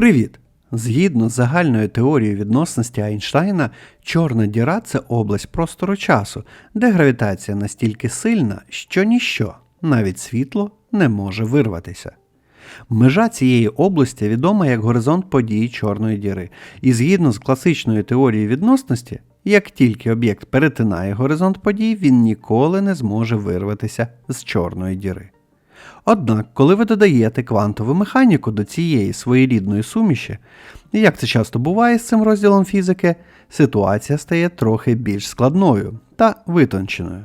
Привіт! Згідно з загальною теорією відносності Айнштейна, чорна діра це область простору часу, де гравітація настільки сильна, що ніщо, навіть світло, не може вирватися. Межа цієї області відома як горизонт подій Чорної діри, і згідно з класичною теорією відносності, як тільки об'єкт перетинає горизонт подій, він ніколи не зможе вирватися з Чорної діри. Однак, коли ви додаєте квантову механіку до цієї своєрідної суміші, як це часто буває з цим розділом фізики, ситуація стає трохи більш складною та витонченою.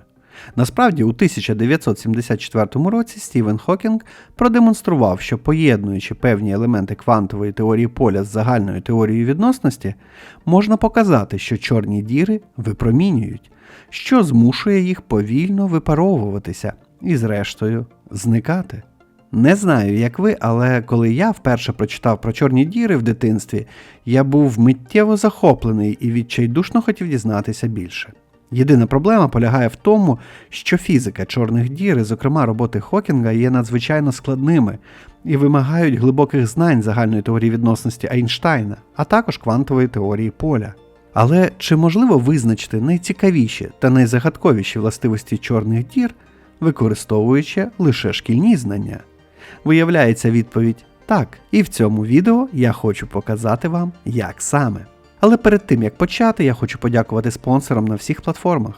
Насправді, у 1974 році Стівен Хокінг продемонстрував, що поєднуючи певні елементи квантової теорії поля з загальною теорією відносності, можна показати, що чорні діри випромінюють, що змушує їх повільно випаровуватися і, зрештою, зникати. Не знаю, як ви, але коли я вперше прочитав про чорні діри в дитинстві, я був миттєво захоплений і відчайдушно хотів дізнатися більше. Єдина проблема полягає в тому, що фізика чорних дір, і, зокрема роботи Хокінга, є надзвичайно складними і вимагають глибоких знань загальної теорії відносності Айнштайна, а також квантової теорії поля. Але чи можливо визначити найцікавіші та найзагадковіші властивості чорних дір, використовуючи лише шкільні знання? Виявляється відповідь так, і в цьому відео я хочу показати вам, як саме. Але перед тим як почати, я хочу подякувати спонсорам на всіх платформах.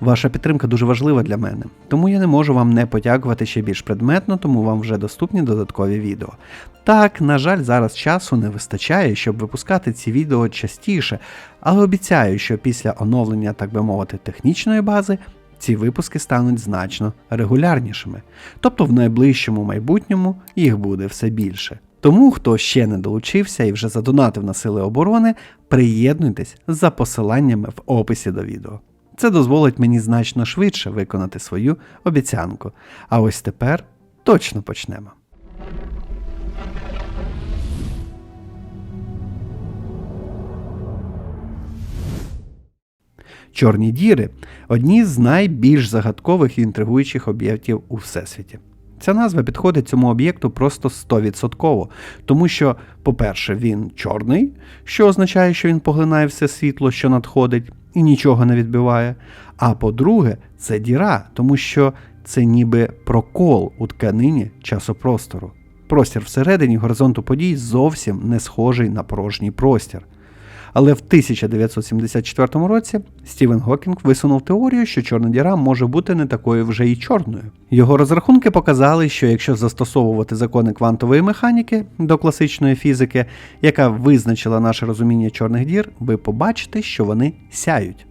Ваша підтримка дуже важлива для мене, тому я не можу вам не подякувати ще більш предметно, тому вам вже доступні додаткові відео. Так, на жаль, зараз часу не вистачає, щоб випускати ці відео частіше, але обіцяю, що після оновлення, так би мовити, технічної бази. Ці випуски стануть значно регулярнішими, тобто в найближчому майбутньому їх буде все більше. Тому, хто ще не долучився і вже задонатив на сили оборони, приєднуйтесь за посиланнями в описі до відео. Це дозволить мені значно швидше виконати свою обіцянку. А ось тепер точно почнемо. Чорні діри одні з найбільш загадкових і інтригуючих об'єктів у всесвіті. Ця назва підходить цьому об'єкту просто 100%, тому що, по-перше, він чорний, що означає, що він поглинає все світло, що надходить, і нічого не відбиває. А по-друге, це діра, тому що це ніби прокол у тканині часопростору. Простір всередині горизонту подій зовсім не схожий на порожній простір. Але в 1974 році Стівен Гокінг висунув теорію, що чорна діра може бути не такою вже й чорною. Його розрахунки показали, що якщо застосовувати закони квантової механіки до класичної фізики, яка визначила наше розуміння чорних дір, ви побачите, що вони сяють.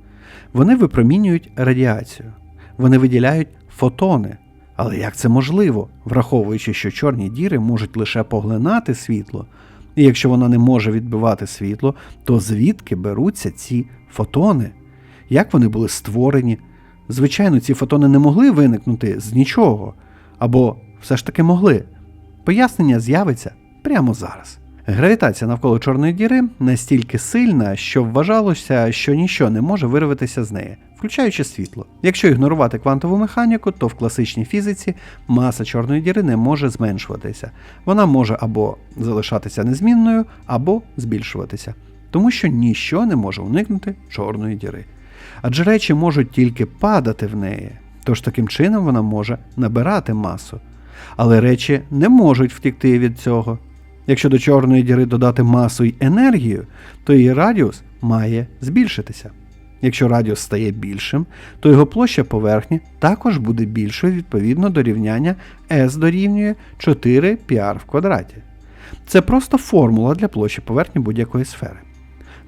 Вони випромінюють радіацію, вони виділяють фотони. Але як це можливо, враховуючи, що чорні діри можуть лише поглинати світло, і якщо вона не може відбивати світло, то звідки беруться ці фотони? Як вони були створені? Звичайно, ці фотони не могли виникнути з нічого, або все ж таки могли. Пояснення з'явиться прямо зараз. Гравітація навколо Чорної діри настільки сильна, що вважалося, що нічого не може вирватися з неї, включаючи світло. Якщо ігнорувати квантову механіку, то в класичній фізиці маса Чорної діри не може зменшуватися. Вона може або залишатися незмінною, або збільшуватися, тому що ніщо не може уникнути Чорної діри. Адже речі можуть тільки падати в неї, тож таким чином вона може набирати масу. Але речі не можуть втікти від цього. Якщо до чорної діри додати масу й енергію, то її радіус має збільшитися. Якщо радіус стає більшим, то його площа поверхні також буде більшою відповідно до рівняння S дорівнює 4 πr в квадраті. Це просто формула для площі поверхні будь-якої сфери.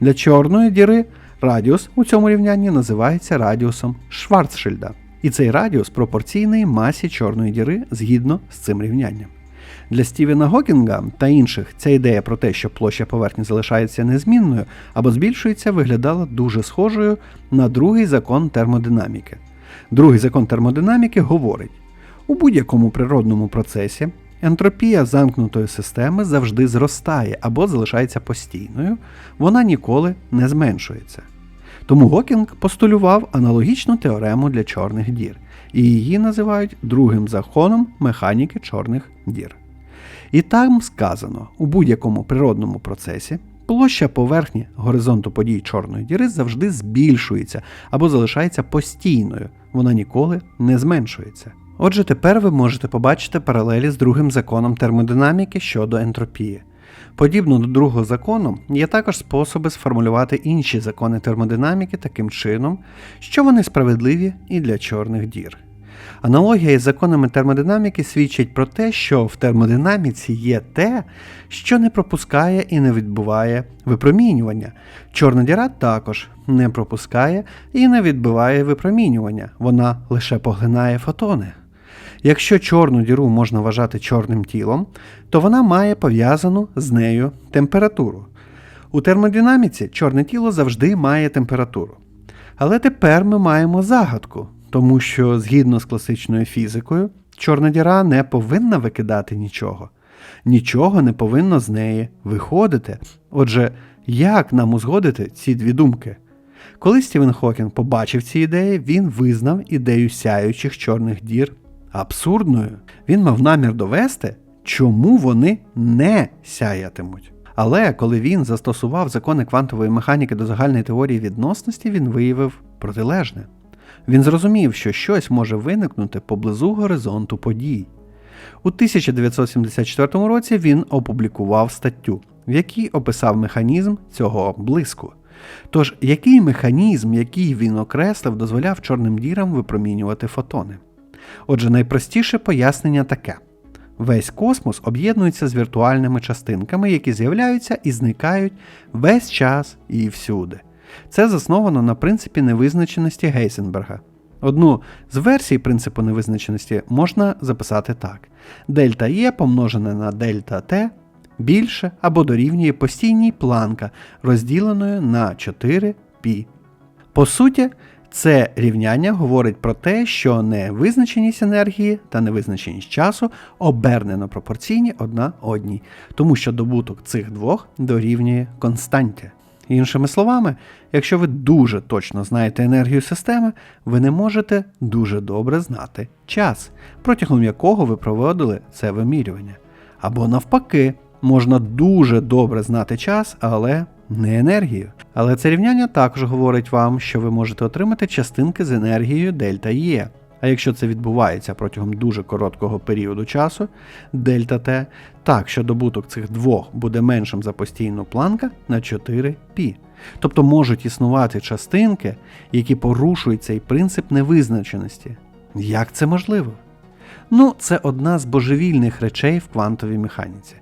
Для чорної діри радіус у цьому рівнянні називається радіусом Шварцшильда, і цей радіус пропорційний масі чорної діри згідно з цим рівнянням. Для Стівена Гокінга та інших ця ідея про те, що площа поверхні залишається незмінною або збільшується, виглядала дуже схожою на другий закон термодинаміки. Другий закон термодинаміки говорить: у будь-якому природному процесі ентропія замкнутої системи завжди зростає або залишається постійною, вона ніколи не зменшується. Тому Гокінг постулював аналогічну теорему для чорних дір, і її називають другим законом механіки чорних дір. І там сказано, у будь-якому природному процесі площа поверхні горизонту подій чорної діри завжди збільшується або залишається постійною, вона ніколи не зменшується. Отже, тепер ви можете побачити паралелі з другим законом термодинаміки щодо ентропії. Подібно до другого закону, є також способи сформулювати інші закони термодинаміки таким чином, що вони справедливі і для чорних дір. Аналогія із законами термодинаміки свідчить про те, що в термодинаміці є те, що не пропускає і не відбуває випромінювання. Чорна діра також не пропускає і не відбиває випромінювання, вона лише поглинає фотони. Якщо чорну діру можна вважати чорним тілом, то вона має пов'язану з нею температуру. У термодинаміці чорне тіло завжди має температуру. Але тепер ми маємо загадку, тому що згідно з класичною фізикою, чорна діра не повинна викидати нічого, нічого не повинно з неї виходити. Отже, як нам узгодити ці дві думки? Коли Стівен Хокінг побачив ці ідеї, він визнав ідею сяючих чорних дір абсурдною. Він мав намір довести, чому вони не сяятимуть. Але коли він застосував закони квантової механіки до загальної теорії відносності, він виявив протилежне. Він зрозумів, що щось може виникнути поблизу горизонту подій. У 1974 році він опублікував статтю, в якій описав механізм цього блиску. Тож, який механізм, який він окреслив, дозволяв чорним дірам випромінювати фотони? Отже, найпростіше пояснення таке: весь космос об'єднується з віртуальними частинками, які з'являються і зникають весь час і всюди. Це засновано на принципі невизначеності Гейсенберга. Одну з версій принципу невизначеності можна записати так: дельта Е помножене на дельта Т більше або дорівнює постійній планка, розділеною на 4 π. По суті, це рівняння говорить про те, що невизначеність енергії та невизначеність часу обернено пропорційні одна одній, тому що добуток цих двох дорівнює константі. Іншими словами, якщо ви дуже точно знаєте енергію системи, ви не можете дуже добре знати час, протягом якого ви проводили це вимірювання. Або навпаки, можна дуже добре знати час, але не енергію. Але це рівняння також говорить вам, що ви можете отримати частинки з енергією дельта Е. А якщо це відбувається протягом дуже короткого періоду часу, дельта Т, так що добуток цих двох буде меншим за постійну планка на 4 π. Тобто можуть існувати частинки, які порушують цей принцип невизначеності. Як це можливо? Ну, це одна з божевільних речей в квантовій механіці.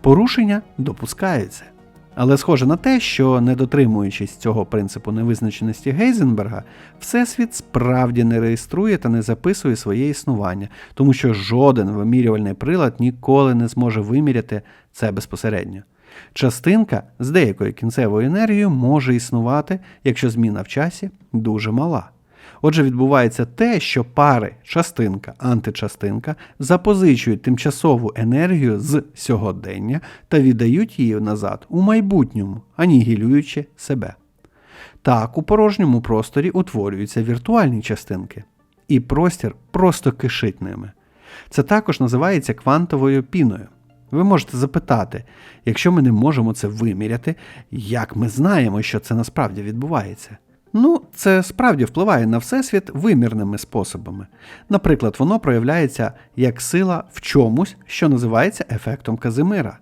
Порушення допускається. Але схоже на те, що не дотримуючись цього принципу невизначеності Гейзенберга, Всесвіт справді не реєструє та не записує своє існування, тому що жоден вимірювальний прилад ніколи не зможе виміряти це безпосередньо. Частинка з деякою кінцевою енергією може існувати, якщо зміна в часі дуже мала. Отже, відбувається те, що пари частинка, античастинка запозичують тимчасову енергію з сьогодення та віддають її назад у майбутньому, анігілюючи себе. Так, у порожньому просторі утворюються віртуальні частинки, і простір просто кишить ними. Це також називається квантовою піною. Ви можете запитати, якщо ми не можемо це виміряти, як ми знаємо, що це насправді відбувається? Ну, це справді впливає на всесвіт вимірними способами. Наприклад, воно проявляється як сила в чомусь, що називається ефектом Казимира,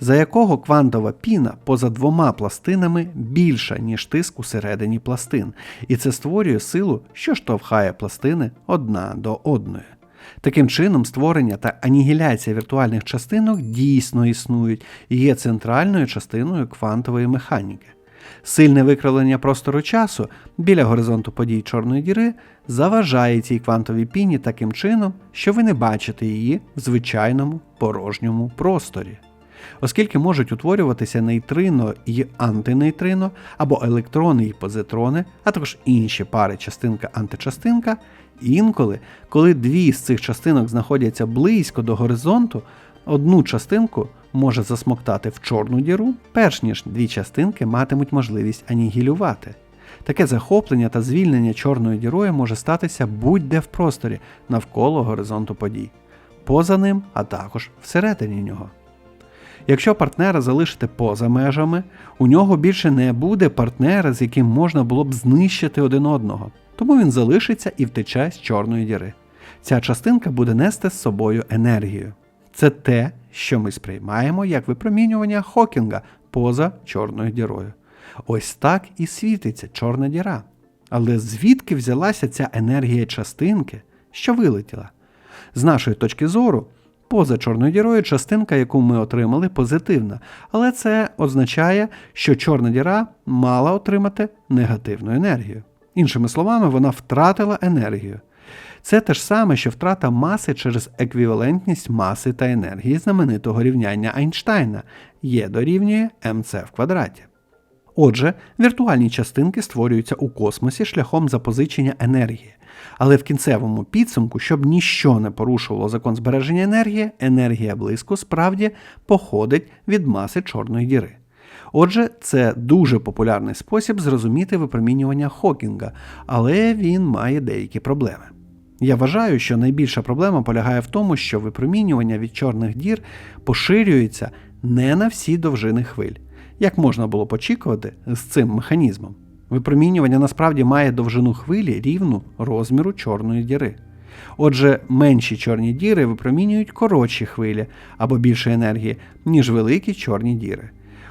за якого квантова піна поза двома пластинами більша, ніж тиск усередині пластин, і це створює силу, що штовхає пластини одна до одної. Таким чином, створення та анігіляція віртуальних частинок дійсно існують і є центральною частиною квантової механіки. Сильне викривлення простору часу біля горизонту подій Чорної діри заважає цій квантовій піні таким чином, що ви не бачите її в звичайному порожньому просторі. Оскільки можуть утворюватися нейтрино і антинейтрино, або електрони і позитрони, а також інші пари частинка-античастинка, інколи, коли дві з цих частинок знаходяться близько до горизонту, одну частинку може засмоктати в чорну діру, перш ніж дві частинки матимуть можливість анігілювати. Таке захоплення та звільнення чорною дірою може статися будь-де в просторі навколо горизонту подій. поза ним, а також всередині нього. Якщо партнера залишити поза межами, у нього більше не буде партнера, з яким можна було б знищити один одного, тому він залишиться і втече з чорної діри. Ця частинка буде нести з собою енергію. Це те, що ми сприймаємо як випромінювання Хокінга поза чорною дірою. Ось так і світиться чорна діра. Але звідки взялася ця енергія частинки, що вилетіла? З нашої точки зору, поза чорною дірою частинка, яку ми отримали, позитивна, але це означає, що чорна діра мала отримати негативну енергію. Іншими словами, вона втратила енергію. Це те ж саме, що втрата маси через еквівалентність маси та енергії знаменитого рівняння Айнштайна Є дорівнює МЦ в квадраті. Отже, віртуальні частинки створюються у космосі шляхом запозичення енергії. Але в кінцевому підсумку, щоб ніщо не порушувало закон збереження енергії, енергія блиску справді походить від маси чорної діри. Отже, це дуже популярний спосіб зрозуміти випромінювання Хокінга, але він має деякі проблеми. Я вважаю, що найбільша проблема полягає в тому, що випромінювання від чорних дір поширюється не на всі довжини хвиль, як можна було очікувати з цим механізмом. Випромінювання насправді має довжину хвилі рівну розміру чорної діри. Отже, менші чорні діри випромінюють коротші хвилі або більше енергії, ніж великі чорні діри.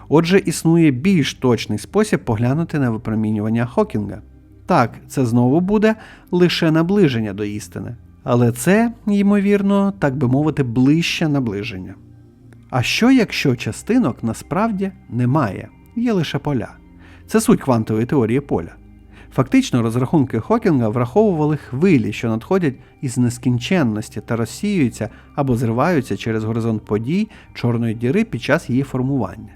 Отже, існує більш точний спосіб поглянути на випромінювання Хокінга. Так, це знову буде лише наближення до істини. Але це, ймовірно, так би мовити, ближче наближення. А що якщо частинок насправді немає, є лише поля? Це суть квантової теорії поля. Фактично, розрахунки Хокінга враховували хвилі, що надходять із нескінченності та розсіюються або зриваються через горизонт подій чорної діри під час її формування.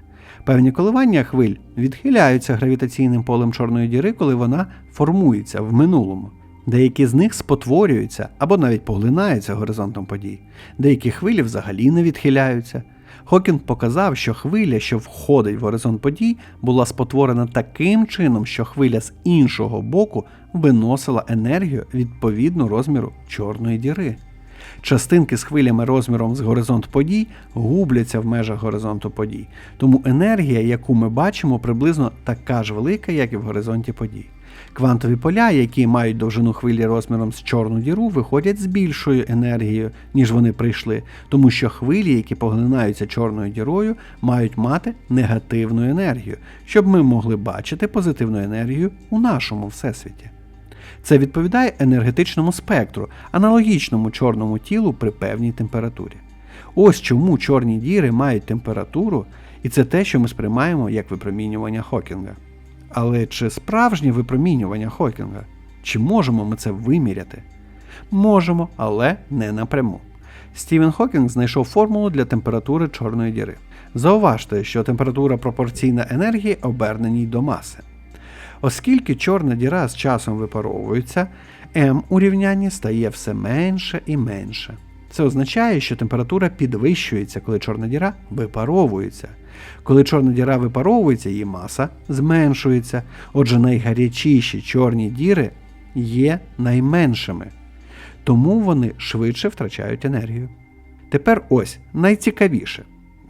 Певні коливання хвиль відхиляються гравітаційним полем чорної діри, коли вона формується в минулому. Деякі з них спотворюються або навіть поглинаються горизонтом подій, деякі хвилі взагалі не відхиляються. Хокінг показав, що хвиля, що входить в горизонт подій, була спотворена таким чином, що хвиля з іншого боку виносила енергію відповідно розміру чорної діри. Частинки з хвилями розміром з горизонт подій губляться в межах горизонту подій, тому енергія, яку ми бачимо, приблизно така ж велика, як і в горизонті подій. Квантові поля, які мають довжину хвилі розміром з чорну діру, виходять з більшою енергією, ніж вони прийшли, тому що хвилі, які поглинаються чорною дірою, мають мати негативну енергію, щоб ми могли бачити позитивну енергію у нашому всесвіті. Це відповідає енергетичному спектру, аналогічному чорному тілу при певній температурі. Ось чому чорні діри мають температуру, і це те, що ми сприймаємо як випромінювання Хокінга. Але чи справжнє випромінювання Хокінга? Чи можемо ми це виміряти? Можемо, але не напряму. Стівен Хокінг знайшов формулу для температури чорної діри. Зауважте, що температура пропорційна енергії оберненій до маси. Оскільки чорна діра з часом випаровується, М у рівнянні стає все менше і менше. Це означає, що температура підвищується, коли чорна діра випаровується. Коли чорна діра випаровується, її маса зменшується. Отже, найгарячіші чорні діри є найменшими, тому вони швидше втрачають енергію. Тепер ось найцікавіше,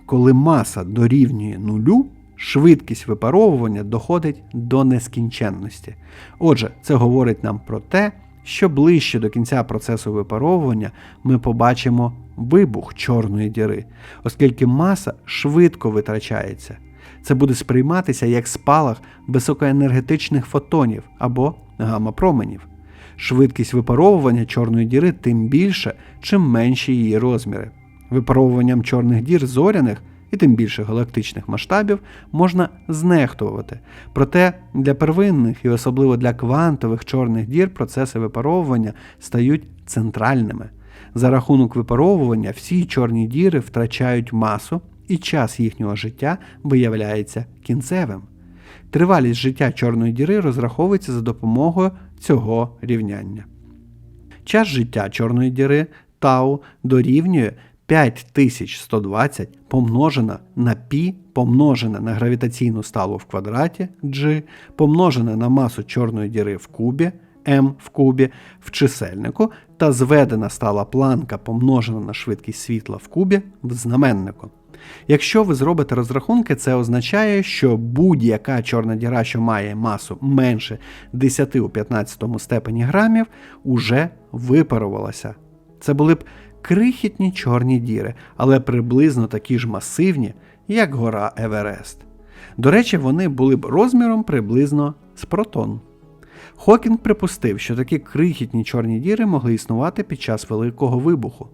коли маса дорівнює нулю, швидкість випаровування доходить до нескінченності. Отже, це говорить нам про те, що ближче до кінця процесу випаровування ми побачимо вибух чорної діри, оскільки маса швидко витрачається. Це буде сприйматися як спалах високоенергетичних фотонів або гамма-променів. Швидкість випаровування чорної діри тим більше, чим менші її розміри. Випаровуванням чорних дір зоряних і тим більше галактичних масштабів можна знехтувати. Проте для первинних і особливо для квантових чорних дір процеси випаровування стають центральними. За рахунок випаровування всі чорні діри втрачають масу, і час їхнього життя виявляється кінцевим. Тривалість життя чорної діри розраховується за допомогою цього рівняння. Час життя чорної діри тау дорівнює 5120 помножена на π помножене на гравітаційну сталу в квадраті G, помножене на масу чорної діри в кубі m в кубі в чисельнику та зведена стала планка помножена на швидкість світла в кубі в знаменнику. Якщо ви зробите розрахунки, це означає, що будь-яка чорна діра, що має масу менше 10 у 15 степені грамів, уже випарувалася. Це були б крихітні чорні діри, але приблизно такі ж масивні, як гора Еверест. До речі, вони були б розміром приблизно з протон. Хокінг припустив, що такі крихітні чорні діри могли існувати під час Великого вибуху.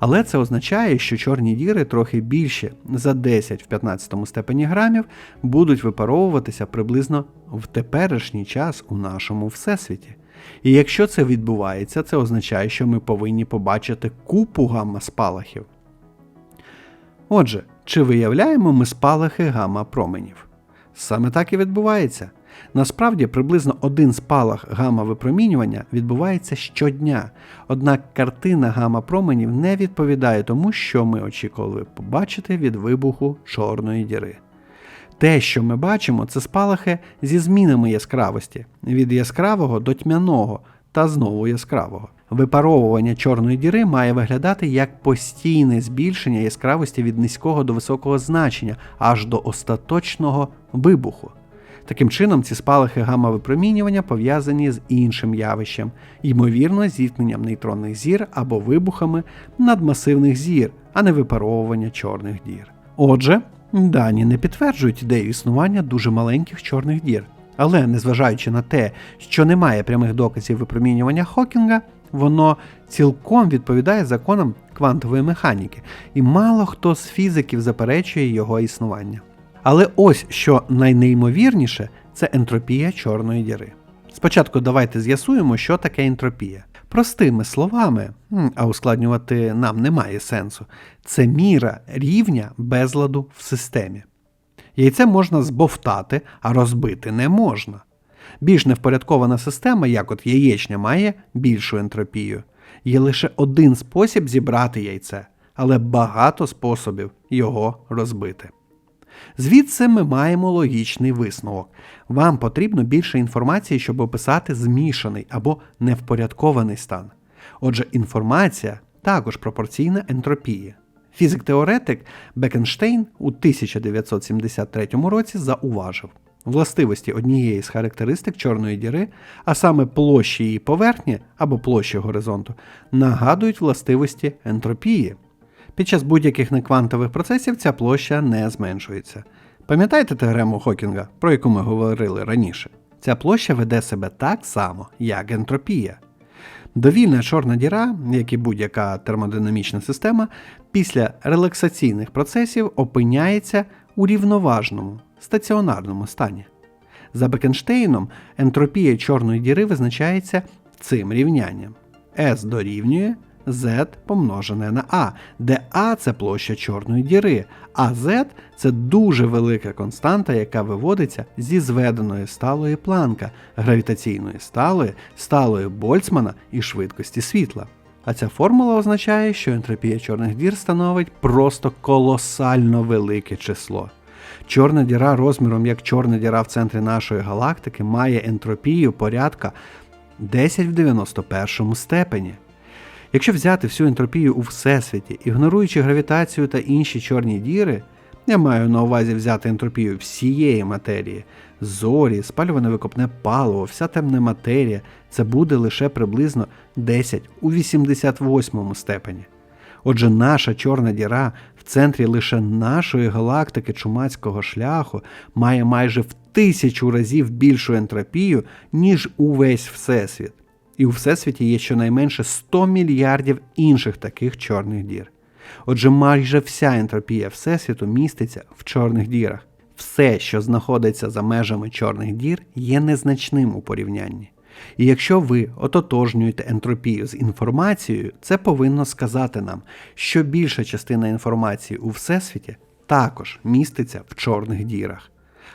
Але це означає, що чорні діри трохи більше за 10 в 15 степені грамів будуть випаровуватися приблизно в теперішній час у нашому всесвіті. І якщо це відбувається, це означає, що ми повинні побачити купу гамма-спалахів. Отже, чи виявляємо ми спалахи гамма-променів? Саме так і відбувається. Насправді, приблизно один спалах гамма-випромінювання відбувається щодня, однак картина гамма-променів не відповідає тому, що ми очікували побачити від вибуху Чорної діри. Те, що ми бачимо, це спалахи зі змінами яскравості від яскравого до тьмяного та знову яскравого. Випаровування чорної діри має виглядати як постійне збільшення яскравості від низького до високого значення аж до остаточного вибуху. Таким чином, ці спалахи гамма-випромінювання пов'язані з іншим явищем, ймовірно, зіткненням нейтронних зір або вибухами надмасивних зір, а не випаровування чорних дір. Отже, дані не підтверджують ідею існування дуже маленьких чорних дір. Але незважаючи на те, що немає прямих доказів випромінювання Хокінга, воно цілком відповідає законам квантової механіки, і мало хто з фізиків заперечує його існування. Але ось що найнеймовірніше це ентропія чорної діри. Спочатку давайте з'ясуємо, що таке ентропія. Простими словами, а ускладнювати нам немає сенсу, це міра рівня безладу в системі. Яйце можна збовтати, а розбити не можна. Більш невпорядкована система, як от яєчня, має більшу ентропію. Є лише один спосіб зібрати яйце, але багато способів його розбити. Звідси ми маємо логічний висновок. Вам потрібно більше інформації, щоб описати змішаний або невпорядкований стан. Отже, інформація також пропорційна ентропії. Фізик-теоретик Бекенштейн у 1973 році зауважив властивості однієї з характеристик чорної діри, а саме площі її поверхні або площі горизонту, нагадують властивості ентропії. Під час будь-яких неквантових процесів ця площа не зменшується. Пам'ятаєте теорему Хокінга, про яку ми говорили раніше? Ця площа веде себе так само, як ентропія. Довільна чорна діра, як і будь-яка термодинамічна система, після релаксаційних процесів опиняється у рівноважному стаціонарному стані. За Бекенштейном ентропія чорної діри визначається цим рівнянням. S дорівнює Z помножене на А, де А це площа чорної діри, а Z це дуже велика константа, яка виводиться зі зведеної сталої планка, гравітаційної сталої, сталої Больцмана і швидкості світла. А ця формула означає, що ентропія чорних дір становить просто колосально велике число. Чорна діра розміром як чорна діра в центрі нашої галактики має ентропію порядка 10 в 91 степені. Якщо взяти всю ентропію у всесвіті, ігноруючи гравітацію та інші чорні діри, я маю на увазі взяти ентропію всієї матерії, зорі, спалюване викопне паливо, вся темна матерія, це буде лише приблизно 10 у 88 степені. Отже, наша чорна діра в центрі лише нашої галактики чумацького шляху має майже в тисячу разів більшу ентропію, ніж увесь Всесвіт. І у Всесвіті є щонайменше 100 мільярдів інших таких чорних дір. Отже, майже вся ентропія Всесвіту міститься в чорних дірах. Все, що знаходиться за межами чорних дір, є незначним у порівнянні. І якщо ви ототожнюєте ентропію з інформацією, це повинно сказати нам, що більша частина інформації у Всесвіті також міститься в чорних дірах.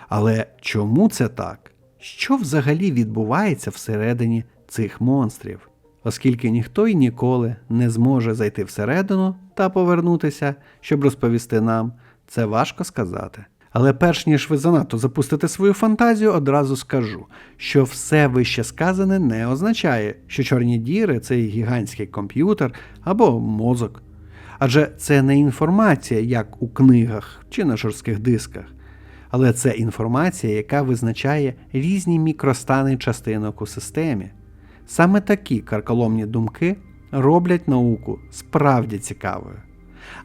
Але чому це так? Що взагалі відбувається всередині цих монстрів? Оскільки ніхто й ніколи не зможе зайти всередину та повернутися, щоб розповісти нам, це важко сказати. Але перш ніж ви занадто запустите свою фантазію, одразу скажу, що все вище сказане не означає, що чорні діри це гігантський комп'ютер або мозок. Адже це не інформація, як у книгах чи на жорстких дисках, але це інформація, яка визначає різні мікростани частинок у системі. Саме такі карколомні думки роблять науку справді цікавою.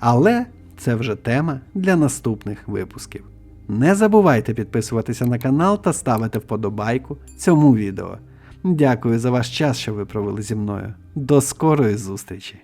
Але це вже тема для наступних випусків. Не забувайте підписуватися на канал та ставити вподобайку цьому відео. Дякую за ваш час, що ви провели зі мною. До скорої зустрічі!